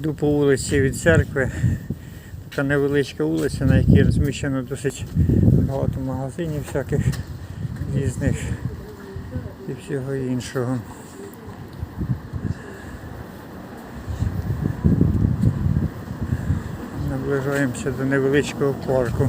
Іду по вулиці від церкви. Така невеличка вулиця, на якій розміщено досить багато магазинів всяких різних і всього іншого. Наближаємося до невеличкого парку.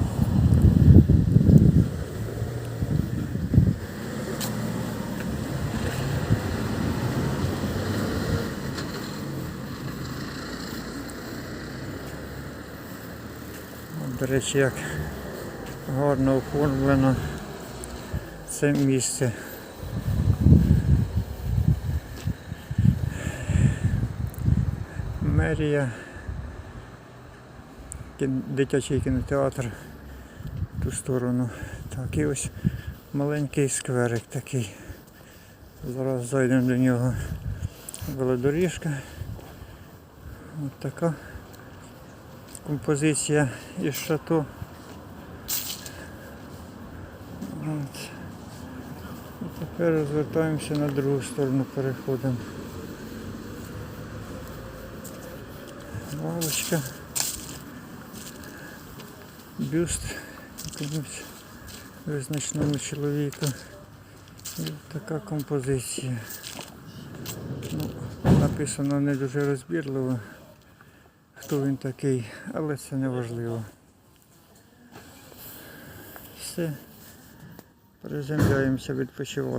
До речі, як гарно оформлено це місце. Мерія, дитячий кінотеатр в ту сторону. Так, і ось маленький скверик такий. Зараз зайдемо до нього. Велодоріжка. Ось така композиція із шато. От. І тепер розвертаємося на другу сторону, переходимо. Лавочка. Бюст якомусь визначному чоловіку. І така композиція. Ну, написано не дуже розбірливо, хто він такий, але це не важливо. Все. Приземляємося, відпочиваємо.